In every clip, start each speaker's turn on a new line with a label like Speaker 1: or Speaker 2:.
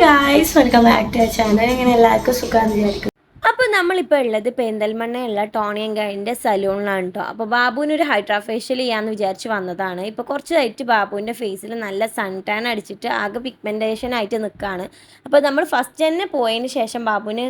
Speaker 1: Guys welcome back to channel ഇങ്ങനെ എല്ലാവർക്കും സുഖമാണെന്ന് വിചാരിക്കും
Speaker 2: അപ്പോൾ നമ്മളിപ്പോൾ ഉള്ളത് പെരിന്തൽമണ്ണയുള്ള ടോണിയൻ ഗൈഡിന്റെ സലൂണിലാണ് കേട്ടോ അപ്പോൾ ബാബുവിന് ഒരു ഹൈഡ്രാ ഫേഷ്യൽ ചെയ്യാമെന്ന് വിചാരിച്ച് വന്നതാണ്. ഇപ്പോൾ കുറച്ചായിട്ട് ബാബുവിന്റെ ഫേസിൽ നല്ല സൺ ടാൻ അടിച്ചിട്ട് ആകെ പിഗ്മെന്റേഷൻ ആയിട്ട് നിൽക്കുകയാണ് അപ്പോൾ നമ്മൾ ഫസ്റ്റ് തന്നെ പോയതിന് ശേഷം ബാബുവിന്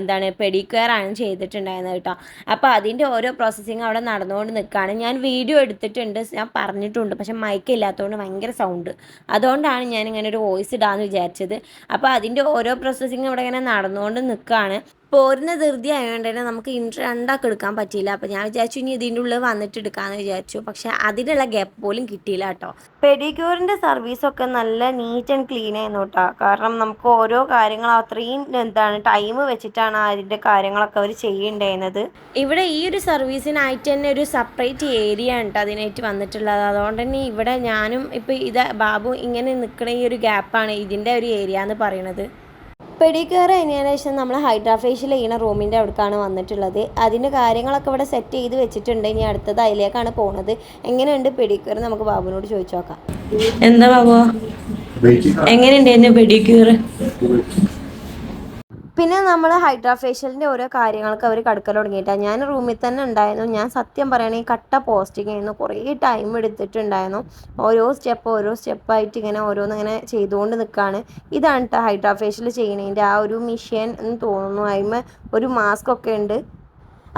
Speaker 2: എന്താണ് പെഡിക്വയർ ആണ് ചെയ്തിട്ടുണ്ടായിരുന്നത് കേട്ടോ അപ്പോൾ അതിന്റെ ഓരോ പ്രോസസ്സിങ് അവിടെ നടന്നുകൊണ്ട് നിൽക്കുകയാണ് ഞാൻ വീഡിയോ എടുത്തിട്ടുണ്ട് ഞാൻ പറഞ്ഞിട്ടുണ്ട് പക്ഷേ മൈക്ക് ഇല്ലാത്തതുകൊണ്ട് ഭയങ്കര സൗണ്ട് അതുകൊണ്ടാണ് ഞാൻ ഇങ്ങനെ ഒരു വോയിസ് ഇടാമെന്ന് വിചാരിച്ചത്. അപ്പോൾ അതിന്റെ ഓരോ പ്രോസസ്സിങ് ഇവിടെ ഇങ്ങനെ നടന്നുകൊണ്ട് നിൽക്കുകയാണ് പോരുന്ന ധൃതി ആയതുകൊണ്ട് തന്നെ നമുക്ക് ഇൻട്രോ രണ്ടാക്കി എടുക്കാൻ പറ്റിയില്ല. അപ്പോൾ ഞാൻ വിചാരിച്ചു ഇനി ഇതിന്റെ ഉള്ളിൽ വന്നിട്ട് എടുക്കാന്ന് വിചാരിച്ചു. പക്ഷെ അതിനുള്ള ഗ്യാപ്പ് പോലും കിട്ടിയില്ല കേട്ടോ. പെഡിക്യൂറിന്റെ സർവീസൊക്കെ നല്ല നീറ്റ് ആൻഡ് ക്ലീൻ ആയിരുന്നു കേട്ടോ. കാരണം നമുക്ക് ഓരോ കാര്യങ്ങൾ അത്രയും എന്താണ് ടൈം വെച്ചിട്ടാണ് അതിന്റെ കാര്യങ്ങളൊക്കെ അവർ ചെയ്യുന്നുണ്ടായിരുന്നത് ഇവിടെ ഈ ഒരു സർവീസിനായിട്ട് തന്നെ ഒരു സെപ്പറേറ്റ് ഏരിയ ഉണ്ട് അതിനായിട്ട് വന്നിട്ടുള്ളത്. അതുകൊണ്ട് തന്നെ ഇവിടെ ഞാനും ഇപ്പോൾ ഇത് ബാബു ഇങ്ങനെ നിൽക്കുന്ന ഈ ഒരു ഗ്യാപ്പാണ് ഇതിന്റെ ഒരു ഏരിയ എന്ന് പറയുന്നത് പെഡിക്യൂർ കഴിഞ്ഞതിന് ശേഷം നമ്മൾ ഹൈഡ്രാഫേഷ്യൽ ചെയ്യുന്ന റൂമിന്റെ അവിടേക്കാണ് വന്നിട്ടുള്ളത്. അതിന്റെ കാര്യങ്ങളൊക്കെ ഇവിടെ സെറ്റ് ചെയ്ത് വെച്ചിട്ടുണ്ട്. ഇനി അടുത്തത് അതിലേക്കാണ് പോണത്. എങ്ങനെയുണ്ട് പെഡിക്യൂർ നമുക്ക് ബാബുവിനോട് ചോദിച്ചു നോക്കാം.
Speaker 1: എന്താ ബാബു? എങ്ങനെയുണ്ട് എന്നെ പെഡിക്യൂർ
Speaker 2: പിന്നെ നമ്മൾ ഹൈഡ്രാഫേഷ്യലിന്റെ ഓരോ കാര്യങ്ങൾക്ക് അവർ കടുക്കൽ തുടങ്ങിയിട്ടാണ് ഞാൻ റൂമിൽ തന്നെ ഉണ്ടായിരുന്നു. ഞാൻ സത്യം പറയുകയാണെങ്കിൽ കട്ട പോസ്റ്റിംഗ് ആയിരുന്നു. കുറേ ടൈം എടുത്തിട്ടുണ്ടായിരുന്നു. ഓരോ സ്റ്റെപ്പ് ഓരോ സ്റ്റെപ്പായിട്ട് ഇങ്ങനെ ഓരോന്നിങ്ങനെ ചെയ്തുകൊണ്ട് നിൽക്കുകയാണ് ഇതാണ് കേട്ടോ ഹൈഡ്രാഫേഷ്യൽ ചെയ്യണതിന്റെ ആ ഒരു മിഷ്യൻ എന്ന് തോന്നുന്നു. അതിന് ഒരു മാസ്ക് ഒക്കെ ഉണ്ട്.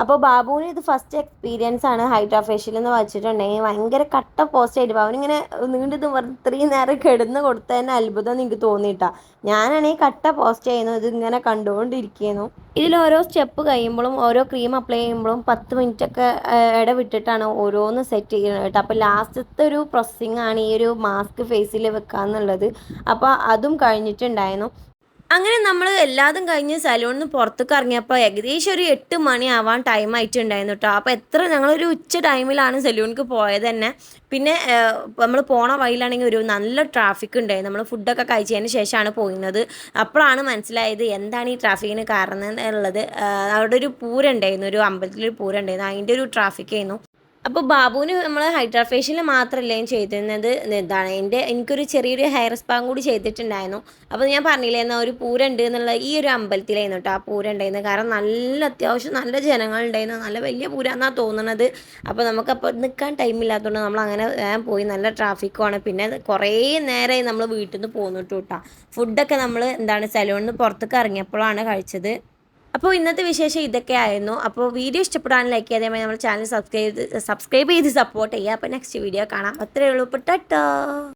Speaker 2: അപ്പോൾ ബാബുവിന് ഇത് ഫസ്റ്റ് എക്സ്പീരിയൻസ് ആണ് ഹൈഡ്രാഫേഷ്യൽ എന്ന് വെച്ചിട്ടുണ്ടെങ്കിൽ ഭയങ്കര കട്ട പോസ്റ്റ് ആയിട്ട് അവനിങ്ങനെ നീണ്ടത് ഇത്രയും നേരം കിടന്ന് കൊടുത്തതിന് അത്ഭുതം എനിക്ക് തോന്നിയിട്ടാ. ഞാനാണെങ്കിൽ കട്ട പോസ്റ്റ് ചെയ്യുന്നു ഇത് ഇങ്ങനെ കണ്ടുകൊണ്ടിരിക്കുന്നു. ഇതിൽ ഓരോ സ്റ്റെപ്പ് കഴിയുമ്പോഴും ഓരോ ക്രീം അപ്ലൈ ചെയ്യുമ്പോഴും പത്ത് മിനിറ്റ് ഒക്കെ ഇടവിട്ടിട്ടാണ് ഓരോന്ന് സെറ്റ് ചെയ്യുന്നത് കേട്ടോ. അപ്പോൾ ലാസ്റ്റത്തെ ഒരു പ്രോസസ്സിങ് ആണ് ഈ ഒരു മാസ്ക് ഫേസിൽ വെക്കുക എന്നുള്ളത് അപ്പോൾ അതും കഴിഞ്ഞിട്ടുണ്ടായിരുന്നു. അങ്ങനെ നമ്മൾ എല്ലാതും കഴിഞ്ഞ് സലൂണിൽ നിന്ന് പുറത്തേക്ക് ഇറങ്ങിയപ്പോൾ ഏകദേശം ഒരു എട്ട് മണി ആവാൻ ടൈം ആയിട്ടുണ്ടായിരുന്നു കേട്ടോ അപ്പോൾ എത്ര ഞങ്ങളൊരു ഉച്ച ടൈമിലാണ് സലൂണിക്ക് പോയത് തന്നെ. പിന്നെ നമ്മൾ പോണ വഴിയിലാണെങ്കിൽ ഒരു നല്ല ട്രാഫിക് ഉണ്ടായിരുന്നു. നമ്മൾ ഫുഡൊക്കെ കഴിച്ചതിന് ശേഷമാണ് പോയിരുന്നത്. അപ്പോഴാണ് മനസ്സിലായത് എന്താണ് ഈ ട്രാഫിക്കിന് കാരണം എന്നുള്ളത്. അവിടെ ഒരു പൂരം ഉണ്ടായിരുന്നു. ഒരു അമ്പലത്തിലൊരു പൂരം ഉണ്ടായിരുന്നു. അതിന്റെ ഒരു ട്രാഫിക് ആയിരുന്നു. അപ്പോൾ ബാബുവിന് നമ്മൾ ഹൈഡ്രാഫേഷ്യൽ മാത്രമല്ല ഞാൻ ചെയ്തിരുന്നത്? എന്താണ് എന്റെ എനിക്കൊരു ചെറിയൊരു ഹെയർ സ്പാം കൂടി ചെയ്തിട്ടുണ്ടായിരുന്നു. അപ്പോൾ ഞാൻ പറഞ്ഞില്ലേ എന്നാൽ ഒരു ഉണ്ട് എന്നുള്ള ഈ ഒരു അമ്പലത്തിലായിരുന്നു കേട്ടോ ആ പൂരം ഉണ്ടായിരുന്നു കാരണം നല്ല അത്യാവശ്യം നല്ല ജനങ്ങളുണ്ടായിരുന്നു നല്ല വലിയ പൂരം എന്നാണ് തോന്നുന്നത് അപ്പോൾ നമുക്കപ്പോൾ നിൽക്കാൻ ടൈം ഇല്ലാത്തതുകൊണ്ട് നമ്മൾ അങ്ങനെ വേഗം പോയി നല്ല ട്രാഫിക്കുമാണ് പിന്നെ കുറേ നേരമായി നമ്മൾ വീട്ടിൽ നിന്ന് പോന്നിട്ടു കേട്ടോ ഫുഡൊക്കെ നമ്മൾ എന്താണ് സലൂണിൽ നിന്ന് പുറത്തേക്ക് ഇറങ്ങിയപ്പോഴാണ് കഴിച്ചത്. അപ്പോൾ ഇന്നത്തെ വിശേഷം ഇതൊക്കെ ആയിരുന്നു. അപ്പോൾ വീഡിയോ ഇഷ്ടപ്പെടാൻ ലൈക്ക് ചെയ്യാതെ നമ്മുടെ ചാനൽ സബ്സ്ക്രൈബ് സബ്സ്ക്രൈബ് ചെയ്ത് സപ്പോർട്ട് ചെയ്യുക. അപ്പോൾ നെക്സ്റ്റ് വീഡിയോ കാണാം. അത്രയേ ഉള്ളൂ. ഇപ്പോൾ ടാറ്റാ.